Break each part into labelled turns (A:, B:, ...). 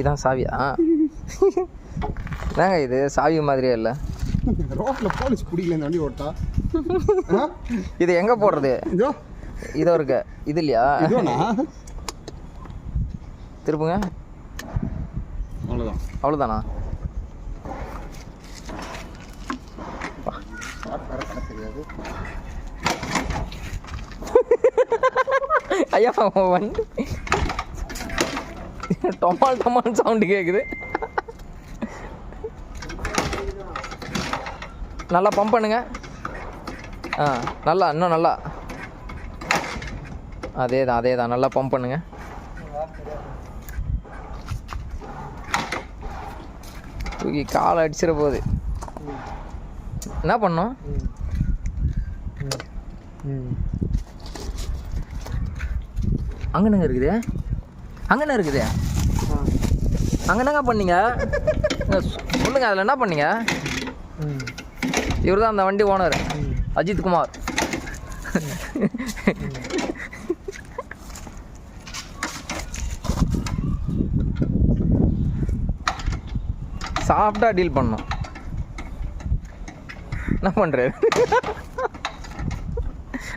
A: இதான் சாவியா என்னங்க இது? சாவி மாதிரியே இல்லை.
B: ரோட்ல போலீஸ் பிடிக்கல இந்த வண்டி ஓட்டா?
A: இது எங்கே போடுறது?
B: இதோ.
A: இதோ இருக்கு. இது இல்லையா? திருப்புங்க.
B: அவ்வளோதான்
A: அவ்வளோதானா ஐயா வண்டி. டொமால் டொமால் சவுண்டு கேட்குது நல்லா பம்ப் பண்ணுங்க. ஆ நல்லா இன்னும் நல்லா. அதே தான் அதே தான் நல்லா பம்ப் பண்ணுங்க. தூக்கி காலை அடிச்சிட போகுது. என்ன பண்ணோம்? அங்கனங்க இருக்குது. அங்கன இருக்குது. அங்கனங்க பண்ணீங்க? சொல்லுங்கள் அதில் என்ன பண்ணீங்க? இவர் தான் அந்த வண்டி ஓனர் அஜித் குமார். சாஃப்டாக டீல் பண்ணோம் என்ன பண்ணுறாரு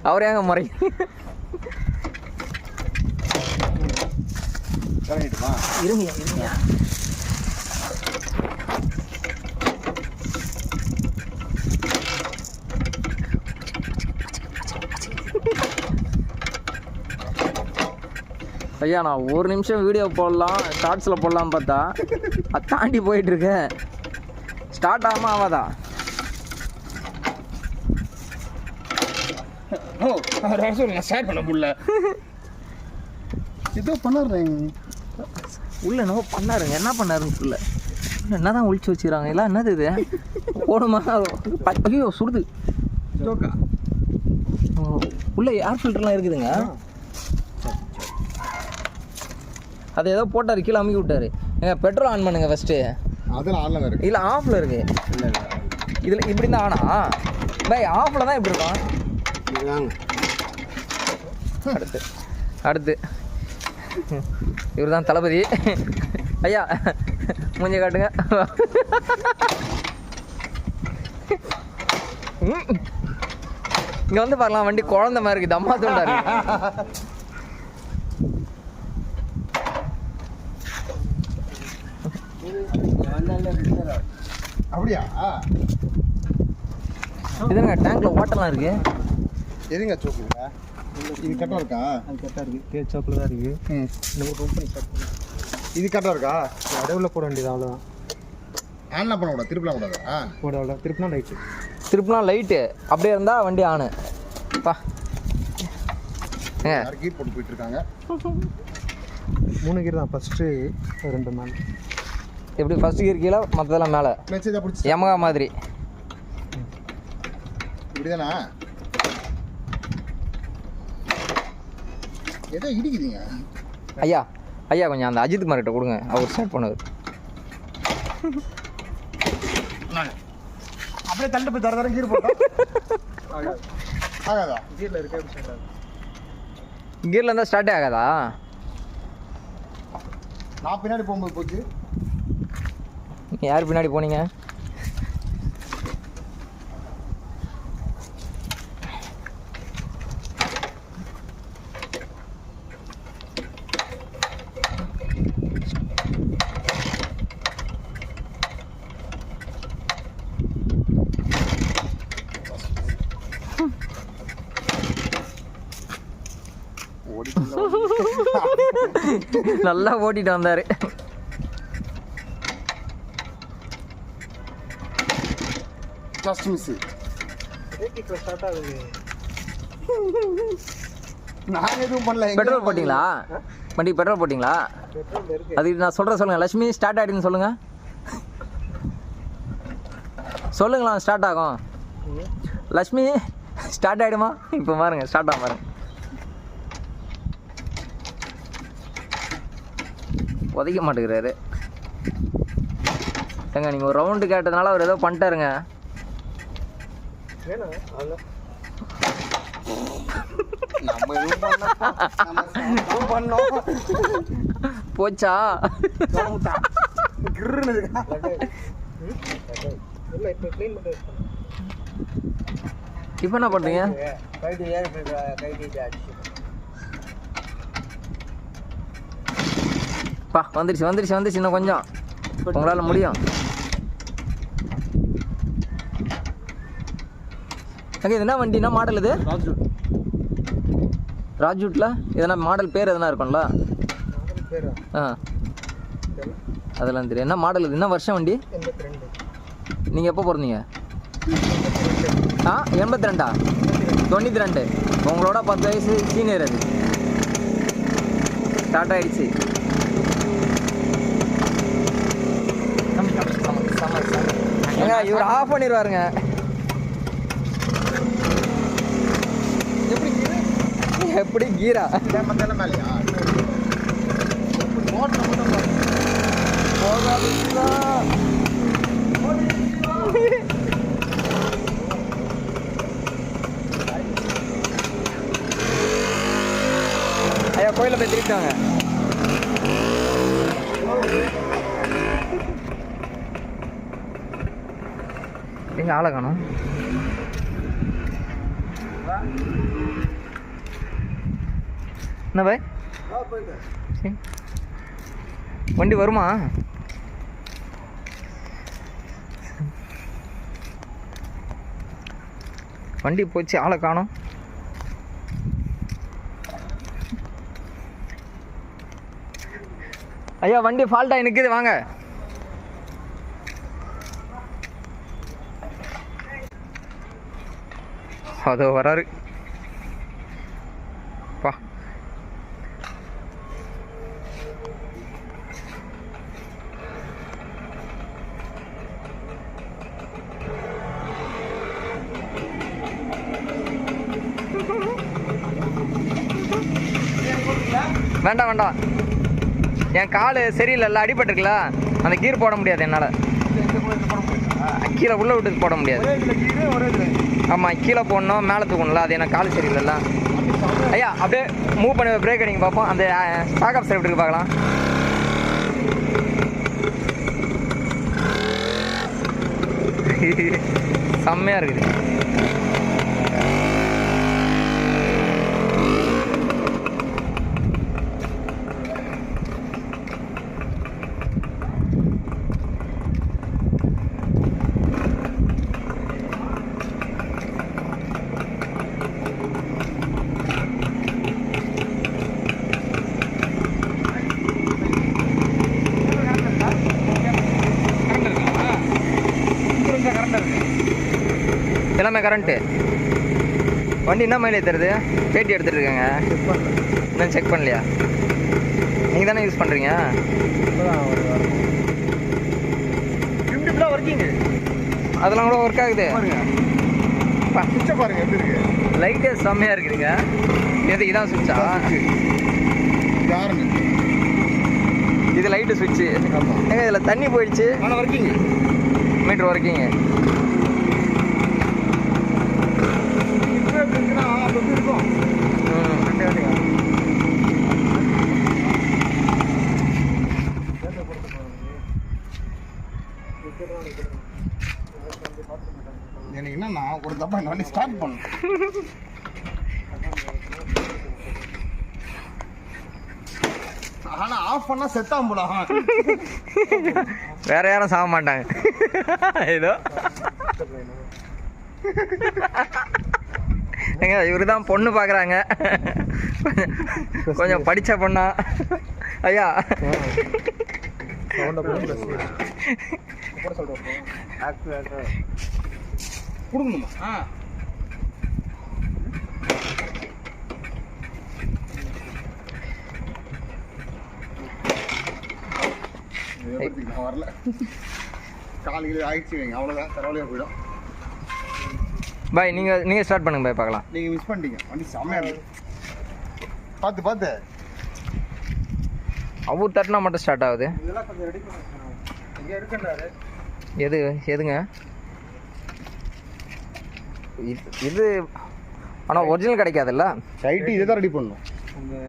A: அவர் ஏங்க முறை?
B: இறங்கிட்டுமா
A: இருங்க இருங்க ஐயா நான் ஒரு நிமிஷம் வீடியோ போடலாம் ஷார்ட்ஸில் போடலாம் பார்த்தா அது தாண்டி போயிட்டு இருக்கேன் ஸ்டார்ட் ஆகாம ஆகாதா?
B: ஓ நான் ஸ்டார்ட் பண்ண முடியல. ஏதோ பண்ணாருங்க
A: உள்ள என்னவோ பண்ணாருங்க. என்ன பண்ணாருன்னு சொல்ல என்ன தான் ஒழிச்சு வச்சுக்கிறாங்க. எல்லாம் என்னது இது? போடுமா? ஐயோ சுடுது
B: ஜோக்கா.
A: உள்ள ஏர் ஃபில்டர்லாம் இருக்குதுங்க. அது ஏதோ போட்டார் கீழே அமுக்கி விட்டாரு. ஏங்க பெட்ரோல் ஆன் பண்ணுங்க ஃபஸ்ட்டு
B: அதெல்லாம் ஆன்லைன் இருக்கு.
A: இல்லை ஆஃபில் இருக்கு.
B: இல்லை
A: இதில் இப்படி தான் ஆனா பை ஆஃபில் தான் இப்படி இருக்கும். அடுத்து. அடுத்து. இவர் தான் தளபதி. ஐயா மூஞ்ச காட்டுங்க. இங்கே வந்து பார்க்கலாம் வண்டி குழந்த மாதிரி இருக்குது. அம்மா தூண்டா இருக்கு.
B: அப்படியா?
A: இதுங்க டேங்க்ல ஓட்டலாம் இருக்கு.
B: எதுங்க சோக்குங்க இது கரெக்டாக இருக்கா?
C: அது கரெக்டாக இருக்குது கேஸ் சாப்பில் தான் இருக்குது
B: ம்
C: இந்த ஒரு கம்பெனி ஸ்டார்ட் பண்ணி
B: இது கரெக்டாக இருக்கா?
C: அடவில் போட வேண்டியது அவ்வளோதான்
B: ஆன்லாம் பண்ண கூடாது? திருப்பலாம் கூடாது ஆ
C: போட அவ்வளோ திருப்பினா லைட்டு
A: திருப்பினா லைட்டு அப்படியே இருந்தால் வண்டி ஆனு பா.
B: கீட் போட்டு போயிட்டு இருக்காங்க
C: மூணு கீர் தான். ஃபஸ்ட்டு ரெண்டு நாள்
A: எப்படி ஃபர்ஸ்ட் கியர் கீழே மற்றதெல்லாம் மேலே?
B: இதை பிடிச்சி
A: யமகா
B: ஏதோ இடிக்குதுங்க.
A: ஐயா ஐயா கொஞ்சம் அந்த அஜித் குமார்கிட்ட கொடுங்க. அவர் ஸ்டார்ட் பண்ணுவார்
B: அப்படியே தள்ளிட்டு போய் தர தர கீர் போட்டா ஆகாதா?
C: கீரில் இருக்க ஸ்டார்ட் ஆகுது
A: கியரில் இருந்தால் ஸ்டார்ட்டே ஆகாதா?
B: நான் பின்னாடி போகும்போது போச்சு.
A: யார் பின்னாடி போனீங்க
B: ஓடி
A: நல்லா ஓட்டிட்டு வந்தார்.
B: ஜஸ்ட் மிஸ்
C: ரேட்டிக்கில் ஸ்டார்ட் ஆகுது
B: நான் எதுவும் பண்ணல எங்க
A: பெட்ரோல் போட்டிங்களா? வண்டி பெட்ரோல் போட்டிங்களா? அதுக்கு நான் சொல்கிறேன் சொல்லுங்கள் லட்சுமி ஸ்டார்ட் ஆகிடுன்னு சொல்லுங்கள் சொல்லுங்களா ஸ்டார்ட் ஆகும். லட்சுமி ஸ்டார்ட் ஆகிடுமா இப்போ பாருங்க ஸ்டார்ட் ஆகும் பாருங்க. உதைக்க மாட்டேங்கிறாரு. ஏங்க நீங்கள் ஒரு ரவுண்டு கேட்டதுனால அவர் ஏதோ பண்ணிட்டாருங்க.
B: நம்ம
A: போச்சா?
C: இப்போ
A: இப்போ என்ன பண்ணுறீங்க பா வந்துருச்சு வந்துருச்சு வந்துருச்சு இன்னும் கொஞ்சம். உங்களால் முடியும். அங்கே இது என்ன வண்டி என்ன மாடல் இது? ராஜூட்டில் எதனா மாடல் பேர் எதனா இருக்கும்ல? ஆ. அதெல்லாம் தெரியும் என்ன மாடல் இது? என்ன வருஷம் வண்டி? நீங்கள் எப்போ பிறந்தீங்க ஆ எண்பத்தி ரெண்டா தொண்ணூற்றி ரெண்டு உங்களோட பத்து வயசு சீனியர் அது. ஸ்டார்ட் ஆயிடுச்சு. இவர் ஆஃப் பண்ணிடுவாருங்க
B: எப்படி
A: எப்படி கீரா?
B: மட்டும்
A: ஐயா கோயிலில் போய் திருப்பிட்டு எங்க ஆளை காணும். என்ன பாய்? சரி. வண்டி வருமா? வண்டி போச்சு ஆளை காணும். ஐயா வண்டி ஃபால்ட்டாக நிற்குது வாங்க. அதோ வராரு. பா. வேண்டாம் வேண்டாம் என் காலு சரியில்லைல்ல அடிபட்டிருக்குல்ல. அந்த கீர் போட முடியாது என்னால். கீழே உள்ள விட்டு போட முடியாது. ஆமாம் கீழே போடணும் மேலே தூக்கணும்ல அது எனக்கு கால் சரியில்லைல்ல? ஐயா அப்படியே மூவ் பண்ணி பிரேக் அடிங்க பார்ப்போம் அந்த ஸ்டாக் ஆஃப் இருக்கு பார்க்கலாம். செம்மையாக இருக்குது. எல்லாமே கரண்ட்டு வண்டி என்ன மைலேஜ் தருது? பேட்டி எடுத்துட்டு இருக்காங்க இன்னும் செக் பண்ணலையா? நீங்கள் தானே யூஸ் பண்ணுறீங்க அதெல்லாம் கூட ஒர்க் ஆகுது.
B: பாருங்க. எப்படி இருக்கு?
A: லைட்டே செம்மையாக இருக்குதுங்க. எது இதான் சுவிட்சா இது லைட்டு சுவிட்சு ஏங்க இதில் தண்ணி போயிடுச்சு.
B: ஆனால் ஒர்க்கிங்
A: மீட்ரு ஒர்க்கிங்க
B: இப்போ இருக்குன்னா அப்போ எப்படி இருக்கும்
A: ம்
B: ரெண்டு வாட்டிங்க எனக்கு என்னன்னா ஒரு தப்பா இந்த வண்டி ஸ்டார்ட் பண்ணணும். ஆனா ஆஃப் பண்ணா செத்தாம் போல.
A: வேற யாரும் சாக மாட்டாங்க. ஏதோ? ஏங்க இவரு தான் பொண்ணு பார்க்குறாங்க கொஞ்சம் படித்த பொண்ணா. ஐயா.
B: கொடுக்கணுமா? வரல. காலையில் ஆயிடுச்சு அவ்வளோதான் தரவலையாக போயிடும்.
A: பாய் நீங்கள் நீங்கள் ஸ்டார்ட் பண்ணுங்க பாய் பார்க்கலாம்.
B: நீங்கள் மிஸ் பண்ணிட்டீங்க. வண்டி செம்மையாக இருக்கு. பார்த்து பார்த்து.
A: அவர் தட்டினா மட்டும் ஸ்டார்ட் ஆகுது.
C: இதெல்லாம் கொஞ்சம் ரெடி பண்ணி இங்கே இருக்குன்றாரு
A: எது எதுங்க? இது- இது ஆனால் ஒரிஜினல் கிடைக்காதுல்ல?
B: ரைட்டு இதை தான் ரெடி பண்ணணும்.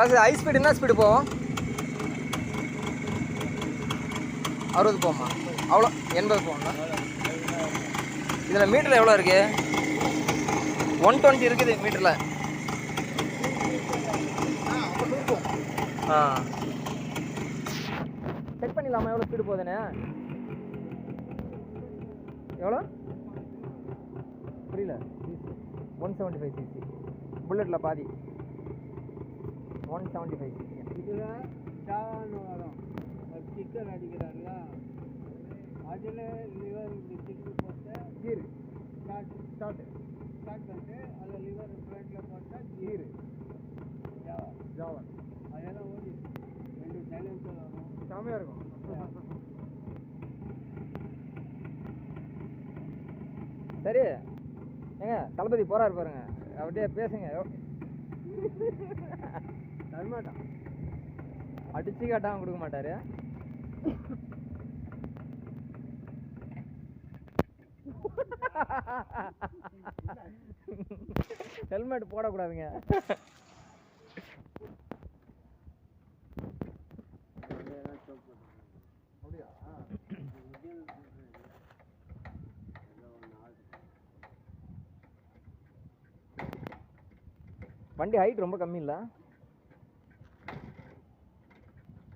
A: ஃபஸ்ட் ஹை ஸ்பீடு என்ன ஸ்பீடு போவோம் அறுபது போமா அவ்வளோ எண்பது போகணும் இதில் மீட்டரில் எவ்வளோ இருக்கு? ஒன் டுவெண்ட்டி இருக்குது மீட்டரில் ஆ. செக் பண்ணிடலாமா எவ்வளோ ஸ்பீடு போகுதுண்ணே எவ்வளோ? புரியல. ஒன் செவன்ட்டி ஃபைவ் சிசி புல்லட்டில் பாதி. ஒன் செவன்ட்டி ஃபைவ்
D: இதில் சாவான்னு வரும் ஸ்டிக்கர் அடிக்கிறாங்களா அதில் லிவர் இப்படி திருப்பி போட்டு
B: கீர்
D: ஸ்டார்ட்
B: ஸ்டார்ட்
D: ஸ்டார்ட் பண்ணிட்டு அதில் லிவர் ஃப்ரண்ட்டில் போட்டால் கீரு ஜாவா
B: ஜாவா
D: அதெல்லாம் ஓடி ரெண்டு சைலன்ஸில் வரும்.
B: செமையாக இருக்கும்.
A: சரி. ஏங்க தளபதி போறாரு பாருங்க. அப்படியே பேசுங்க.
B: விடமாட்டான்
A: அடிச்சு காட்டாம கொடுக்க மாட்டாரு. ஹெல்மெட் போடக்கூடாதுங்க. வண்டி ஹைட் ரொம்ப கம்மி இல்லை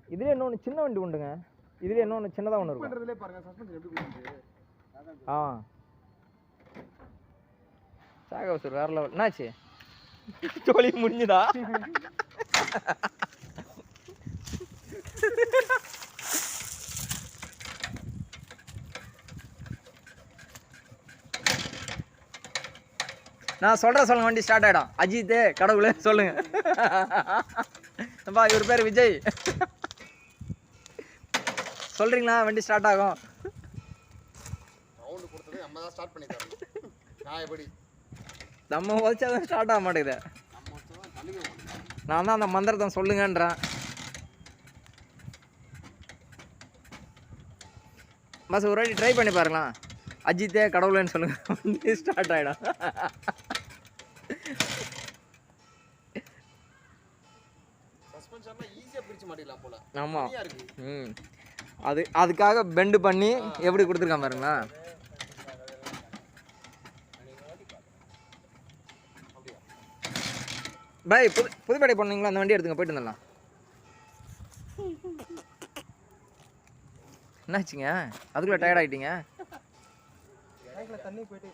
A: இதுல இன்னொன்று சின்ன வண்டி உண்டுங்க. இதுல இன்னொன்று சின்னதாக ஒன்று இருக்கும்.
B: பண்ணுறதுலே பாருங்க சஸ்பென்ஷன் எப்படி கொடுக்குது
A: ஆ. சாகவசூர் வேற லெவல் என்னாச்சு? ஜோலி முடிஞ்சுதா? நான் சொல்கிறேன் சொல்லுங்க வண்டி ஸ்டார்ட் ஆகிடும் அஜித் கடவுளே சொல்லுங்க. அப்பா இவர் பேர் விஜய். சொல்கிறீங்களா வண்டி ஸ்டார்ட் ஆகும்.
B: ரவுண்டு கொடுத்தது நம்ம தான் ஸ்டார்ட் பண்ணி தரணும் நான் எப்படி?
A: நம்ம உதச்சா தான் ஸ்டார்ட் ஆக மாட்டேங்குது. நான் தான் அந்த மந்திரத்தை சொல்லுங்கன்றேன். பஸ் ஒரு வாட்டி ட்ரை பண்ணி பாருங்களேன். அஜித்தே கடவுளேன்னு சொல்லுங்க. வண்டி ஸ்டார்ட் ஆகிடும்
B: சஸ்பென்ஷன்னா ஈஸியாக பிரிச்சு மாட்டிடலாம் போல.
A: ஆமாம் ம். அது அதுக்காக பெண்டு பண்ணி எப்படி கொடுத்துருக்கான் பாருங்களேன் பாய் புது புதுப்பேட்டை போனீங்களா? அந்த வண்டி எடுத்துங்க போயிட்டு வந்துடலாம். என்னாச்சுங்க? அதுக்குள்ளே டயர்ட் ஆகிட்டீங்க
C: தண்ணி போயிட்டு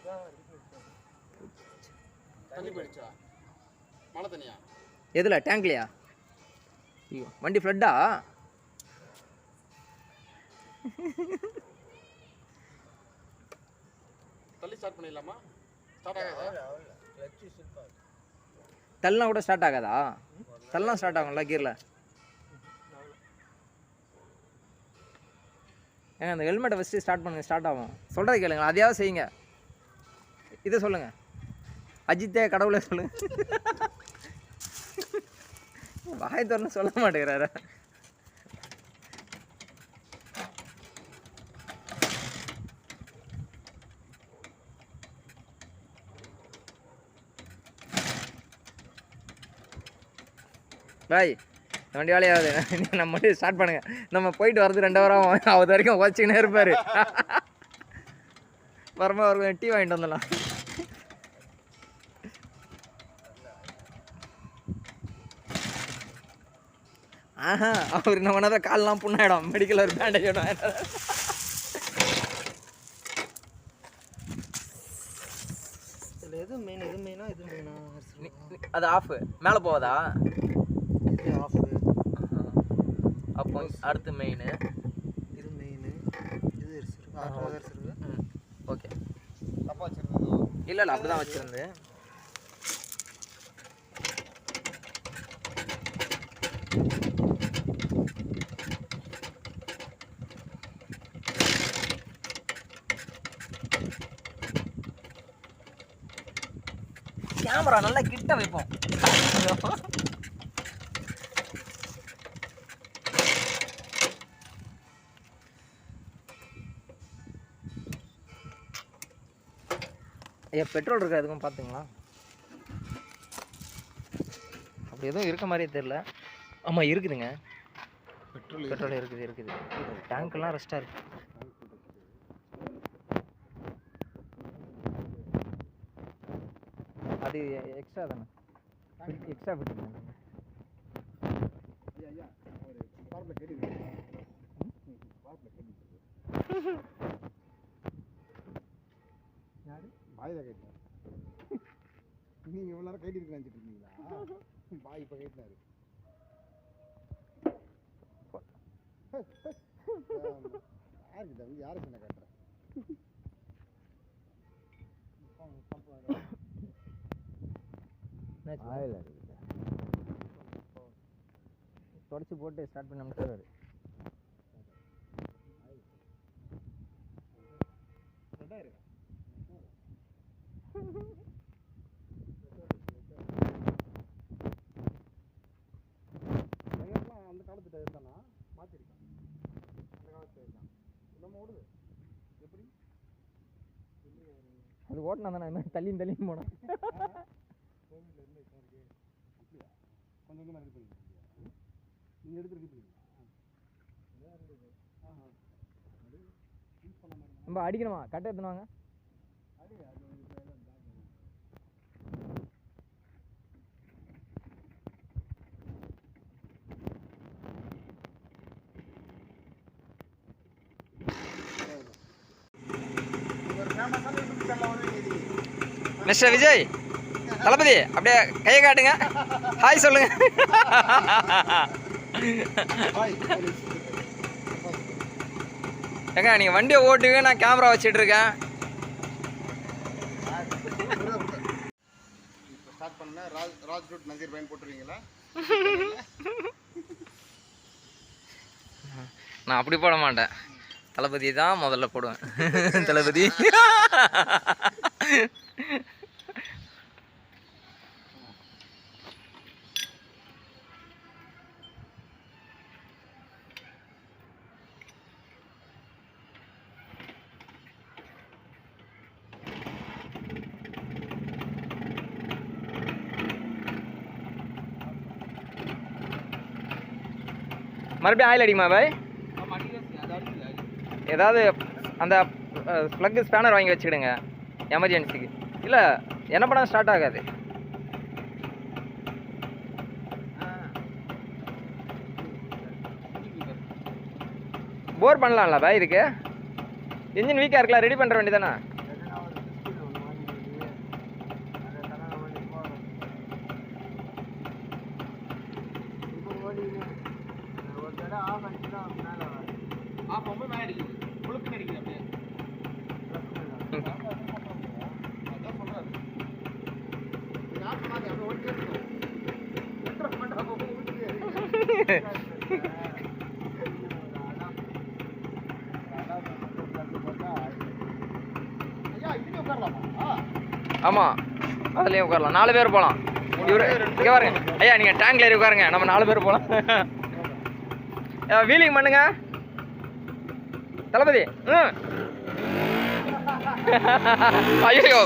B: தண்ணி போயிடுச்சா? மழை தண்ணியா?
A: எதில் டேங்க்லையா ஐயோ வண்டி ஃப்ளட்டா
B: தள்ளி ஸ்டார்ட் பண்ணிடலாமா? ஸ்டார்ட் ஆகாதா?
A: தள்ளனா கூட ஸ்டார்ட் ஆகாதா? தள்ளலாம் ஸ்டார்ட் ஆகும்ல கீரில் ஏங்க அந்த ஹெல்மெட்டை ஃபஸ்ட்டு ஸ்டார்ட் பண்ணுங்க ஸ்டார்ட் ஆகும். சொல்கிறது கேளுங்க அதையாவது செய்யுங்க. இதை சொல்லுங்க. அஜித்தே கடவுளே சொல்லுங்க. வாய் திறந்து சொல்ல மாட்டேங்கிறாரு. பாய் வண்டி வேலையாவது நம்ம வண்டி ஸ்டார்ட் பண்ணுங்க. நம்ம போயிட்டு வரது ரெண்டு வாரம். அது வரைக்கும் உதச்சிக்கினே இருப்பார். வரமா ஒரு டீ வாங்கிட்டு வந்துடலாம். ஆஹா அவர் நம்ம நேரம் கால்லாம் புண்ணாயிடும். மெடிக்கல் ஒரு பேண்டேஜ்
C: இதில் எது மெயின் எது மெயினா இது மெயினா
A: அது ஆஃப் மேலே போவதா
C: இது ஆஃபு
A: அப்போ அடுத்து மெயின்
C: இது மெயின் இது
A: ஓகே
B: தப்பா வச்சிருந்ததோ?
A: இல்லை இல்லை அப்படி தான் வச்சுருந்து கேமரா நல்லா கிட்ட வைப்போம். ஐயா பெட்ரோல் இருக்கா எதுக்கும் பார்த்தீங்களா அப்படி எதுவும் இருக்க மாதிரியே தெரில ஆமாம் இருக்குதுங்க.
B: பெட்ரோல்
A: பெட்ரோல் இருக்குது இருக்குது. டேங்க்லாம் ரெஸ்ட்டாக இருக்கு. அது எக்ஸ்ட்ரா தானே? எக்ஸ்ட்ரா ஃபிட்டிங்
B: ஐயா ஐயா ஒரு பார்ப்பில் கேட்டு பார்ப்பில் கேட்டு
C: யாரு
B: பாய் தான் கேட்டார் நீங்கள் இவ்வளோ நேரம் கைட்டு இருக்கு நினைச்சிட்டு இருக்கீங்களா பாய் இப்போ கேட்டாரு யாருக்கு தம்பி யாருக்கு என்ன கேட்டுறேன்
C: ஆயில்
A: தொடச்சி போட்டு ஸ்டார்ட் பண்ண முடியாது
B: டயர்லாம் அந்த காலத்து டயர் தானா? மாற்றிருக்கான் அந்த காலத்து டயர் தான். நம்ம ஓடுது. எப்படி?
A: அது ஓட்டினா தானே மாதிரி தள்ளியும் தள்ளியும் போனோம்
B: கோவிலில் இருந்து அப்படியா கொஞ்சம் கொஞ்சமாக ரெடி பண்ணிருக்கீங்க நீங்கள் எடுத்து ரெடி
A: நம்ம அடிக்கணுமா? கட்டை எடுத்துனாங்க
B: அது அது ஒரு பேர் தான் bag. ஒரு ஃபேமஸான யூடியூப் சேனல் வந்து இது
A: மிஸ்டர் விஜய் தளபதி அப்படியே கையை காட்டுங்க. ஹாய் சொல்லுங்க. ஏங்க நீங்கள் வண்டியை ஓட்டுங்க நான் கேமரா வச்சுட்டு இருக்கேன்.
B: இப்போ ஸ்டார்ட் பண்ணா ராஜ் ராஜ் ரூட் நசீர் பையன் போட்டுருவீங்களா?
A: நான் அப்படி போட மாட்டேன். தளபதி தான் முதல்ல போடுவேன். தளபதி. மறுபடியும் ஆயில் அடிக்குமா பாய்? ஏதாவது அந்த ப்ளக்கு ஸ்பேனர் வாங்கி வச்சுக்கிடுங்க எமர்ஜென்சிக்கு இல்லை என்ன பண்ணால் ஸ்டார்ட் ஆகாது? போர் பண்ணலாம்ல பாய் இதுக்கு? இன்ஜின் வீக்காக இருக்கலாம் ரெடி பண்ணுற வேண்டியதானே
B: அதான் சொல்றாரு நீ ஆட்டு மாத்தி அப்படியே ஓடிட்டே இருக்கணும். எத்தனை மணி நேரம் அப்போ ஓடிட்டே இருக்கு. ஐயா இதுலயே உட்காரலாமா
A: ஆமாம் அதுலேயும் உட்காரலாம். நாலு பேர் போகலாம் இவர் இங்கே பாருங்க. ஐயா நீங்கள் டேங்க்ல ஏறி உட்காருங்க. நம்ம நாலு பேர் போகலாம் வீலிங் பண்ணுங்க. தளபதி ம். ஐயோ